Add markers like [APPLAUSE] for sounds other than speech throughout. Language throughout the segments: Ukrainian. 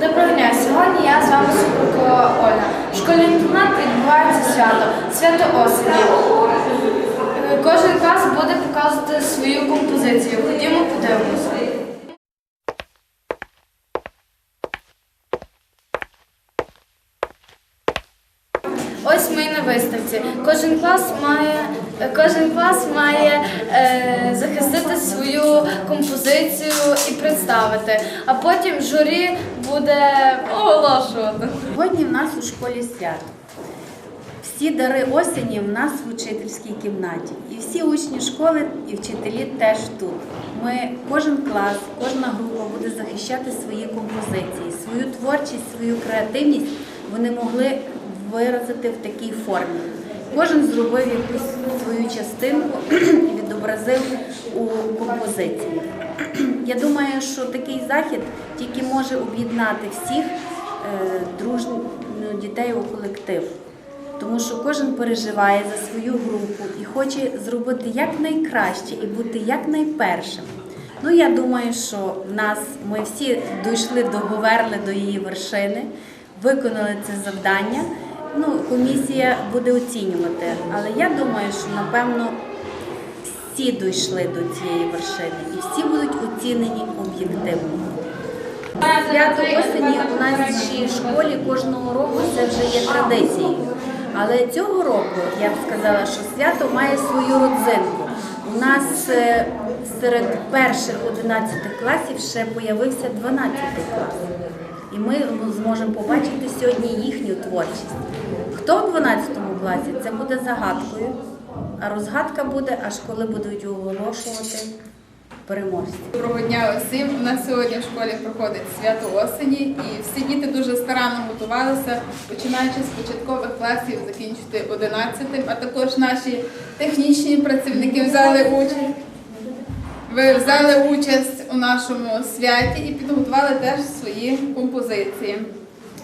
Доброго дня! Сьогодні я з вами Супрукова Оля. В школі інтернат відбувається свято, свято осені. Кожен клас буде показувати свою композицію. Ходімо подивимося. Ось ми і на виставці. Кожен клас має, кожен клас має е, захистити свою композицію і представити, а потім журі буде оголошувати. Сьогодні в нас у школі свято. Всі дари осені в нас в учительській кімнаті. І всі учні школи і вчителі теж тут. Ми, кожен клас, кожна група буде захищати свої композиції, свою творчість, свою креативність вони могли виразити в такій формі. Кожен зробив якусь свою частинку [CLEARS THROAT] і відобразив у композиції. Я думаю, що такий захід тільки може об'єднати всіх е, дружно дітей у колектив. Тому що кожен переживає за свою групу і хоче зробити якнайкраще і бути якнайпершим. Ну, я думаю, що в нас ми всі дійшли, договорили до її вершини, виконали це завдання. Ну, комісія буде оцінювати. Але я думаю, що напевно всі дійшли до цієї вершини і всі будуть оцінені об'єктивно. Свято осені у нашій школі кожного року це вже є традицією. Але цього року я б сказала, що свято має свою родзинку. У нас е, серед перших 11 класів ще появився 12 клас. Ми зможемо побачити сьогодні їхню творчість. Хто в 12 класі, це буде загадкою, а розгадка буде, аж коли будуть оголошувати переможців. Доброго дня усім. У нас сьогодні в школі проходить свято осені, і всі діти дуже старанно готувалися, починаючи з початкових класів, закінчити 11 а також наші технічні працівники взяли участь. Ви взяли участь у нашому святі і підготували теж свої композиції.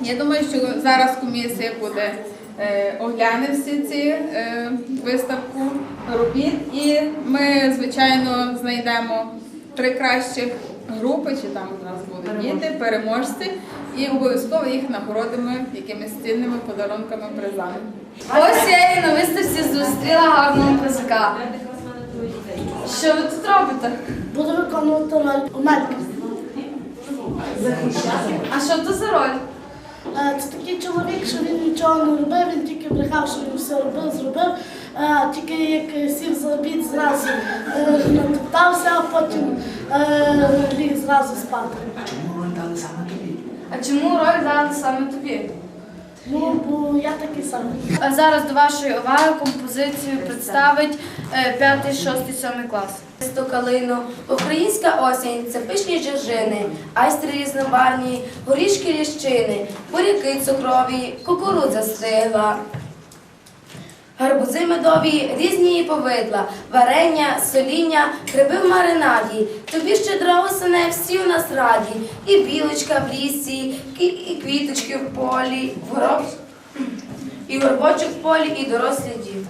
Я думаю, що зараз комісія буде е, огляне всі ці е, виставку робіт, і ми, звичайно, знайдемо три кращих групи, чи там у нас будуть діти, переможці, і обов'язково їх нагородимо якимись цінними подарунками, призами. Ось я і на виставці зустріла гарного козака. Що ви тут робите? Буду виконувати роль Омельки. А що то за роль? Е, Це такий чоловік, що він нічого не робив, він тільки брехав, що він все робив, зробив. Е, Тільки як сів за обід, зразу е, натоптався, а потім е, ліг зразу спати. Чому роль дали саме тобі? А чому роль дали саме тобі? Ну, бо я такий самий. А зараз до вашої уваги композицію представить 5, 6, 7 клас. Місто Калино, українська осінь це пишні джержини, айстри різнобарні, горішки ліщини, буряки цукрові, кукурудза стигла. Гарбузи медові, різні повидла, варення, соління, гриби в маринаді. Тобі щедра осене, всі у нас раді. І білочка в лісі, і, квіточки в полі, в і горбочок в полі, і дорослі діти.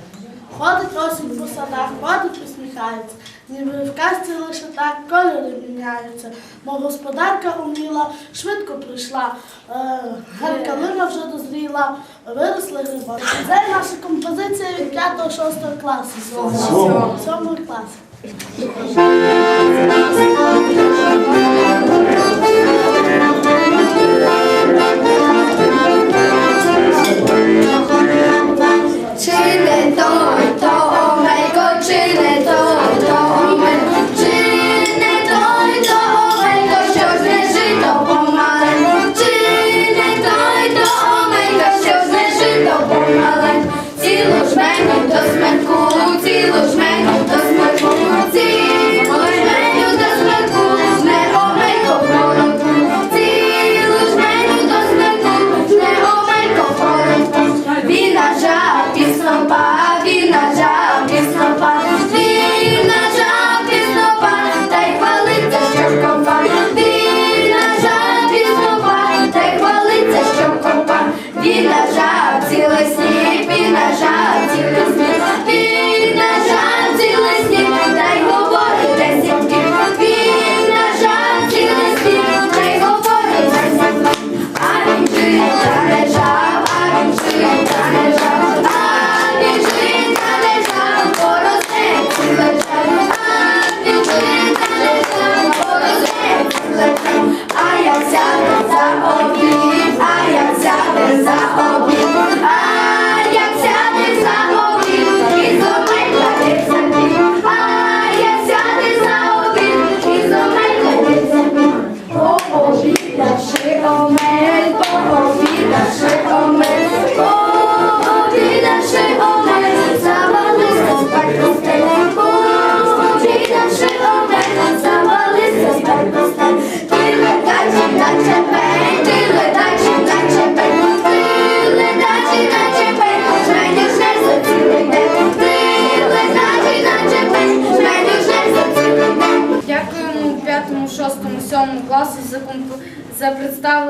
Ходить осінь по садах, ходить, усміхається. Ніби в казці лише так кольори міняються. Мов господарка уміла, швидко прийшла. гаркалина Калина вже дозріла, виросли гриба. Це наша композиція від 5-6 класу. Сьомого Сьомого класу. a ja the zapomnieć.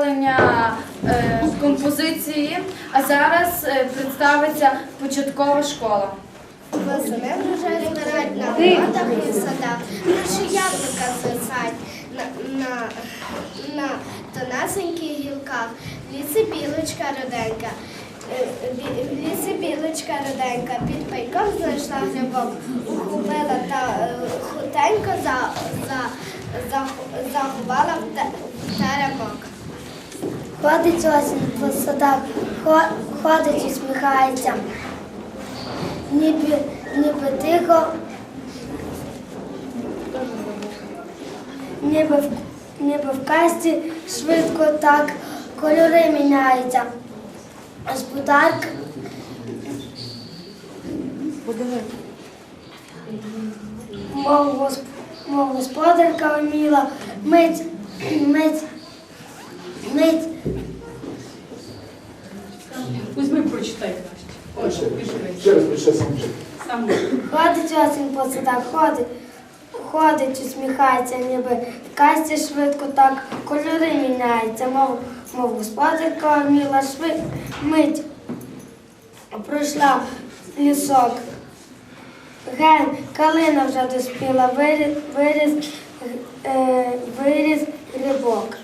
Представлення е, композиції, а зараз е, представиться початкова школа. Восени вже збирають на городах і садах, наші яблука звисають на, на, на тонесеньких гілках, в лісі білочка роденька. Е, В лісі білочка роденька, під пайком знайшла грибок, ухопила та е, хутенько за, за, за, заховала в те- в теремок. Ходить осінь по садах, ходить, усміхається, ніби, ніби тихо, ніби в, ніби в касті швидко так кольори міняються. Господарка, мов, госп- мов господарка вміла, мить, мить, мить Ще раз сам. [CLEARS THROAT] Сам. Ходить осінь по садах, ходить, ходить, усміхається, ніби в касті швидко так кольори міняються, мов, мов господарка вміла швид, мить пройшла лісок. Ген, калина вже доспіла, виріс, виріс, е, виріс грибок.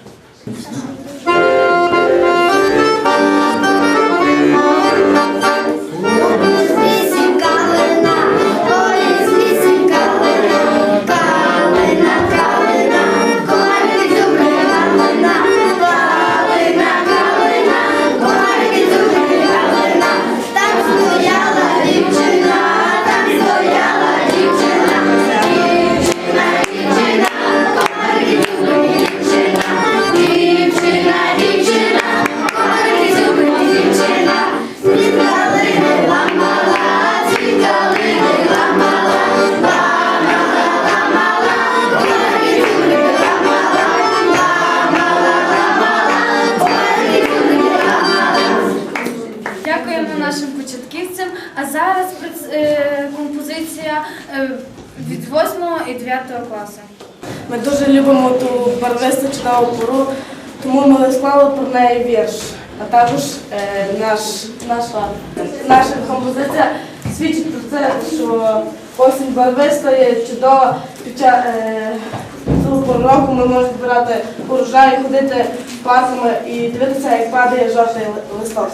Нашим початківцям. А зараз е, композиція е, від 8 і 9 класу. Ми дуже любимо ту барвисту чудову пору, тому ми склали про неї вірш. А також е, наш, наша, наша композиція свідчить про це, що осінь барвиста є чудова. Під час пору року ми можемо збирати урожай, ходити парками і дивитися, як падає жовтий листок.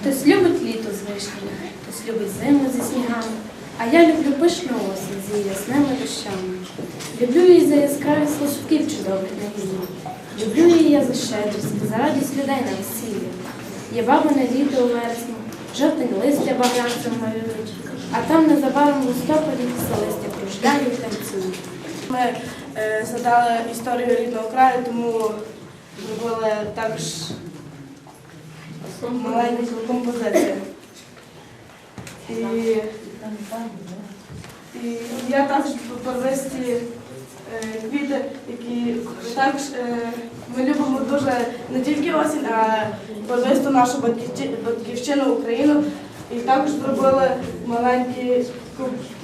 Хтось любить літо з вишнями, хтось любить зиму зі снігами. А я люблю пишну осінь з її ясними дощами. Люблю її за яскравість лошуків чудових на війні. Люблю її я за щедрість, за радість людей на весіллі. Є бабине літо у вересні, жовтень листя багрянцем малюють, а там незабаром в листопаді все листя кружляють і танцюють. Ми е, згадали історію рідного краю, тому зробили також маленьку композицію. І, і я також первисті е, квіти, які також е, ми любимо дуже не тільки осінь, а первисту нашу батьківщину Україну. І також зробили маленькі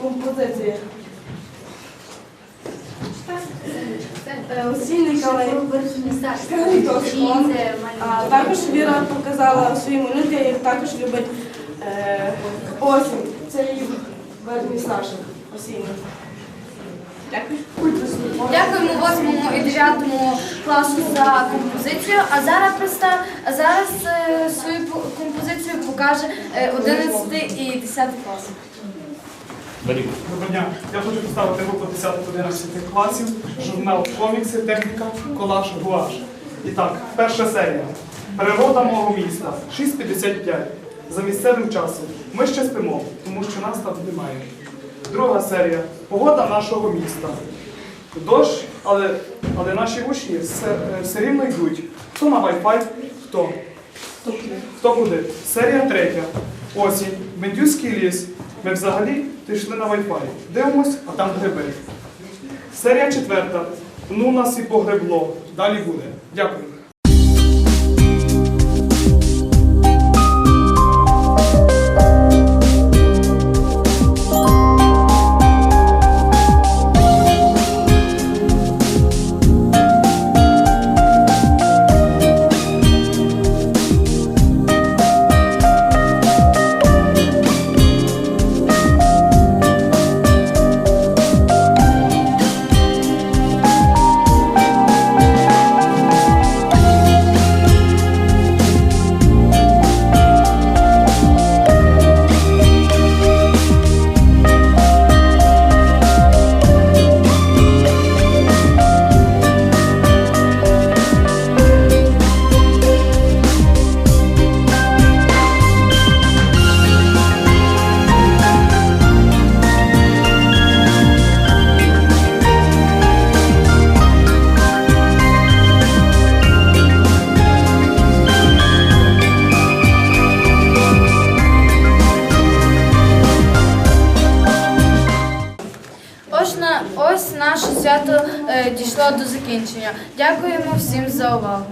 композиції. Е, А також Віра показала своїй малюнки, як також любить е, осінь. Це її Саша осінній. Дякую. Дякуємо 8 і 9 класу за композицію. А зараз представ... а зараз е, свою композицію покаже е, 11 і 10 клас. Доброго дня. Я хочу поставити групу 10-11 класів, журнал комікси, техніка, колаж, гуаш. І так, перша серія. Природа мого міста. 6.55. За місцевим часом. Ми ще спимо, тому що нас там немає. Друга серія. Погода нашого міста. Дощ, але, але наші учні все, е, все рівно йдуть. Хто на Wi-Fi, хто? Хто куди? Серія третя. Осінь. Медюзький ліс. Ми взагалі пішли на Wi-Fi. Дивимось, а там гриби. Серія четверта. Ну нас і погребло. Далі буде. Дякую. Е, до закінчення. Дякуємо всім за увагу.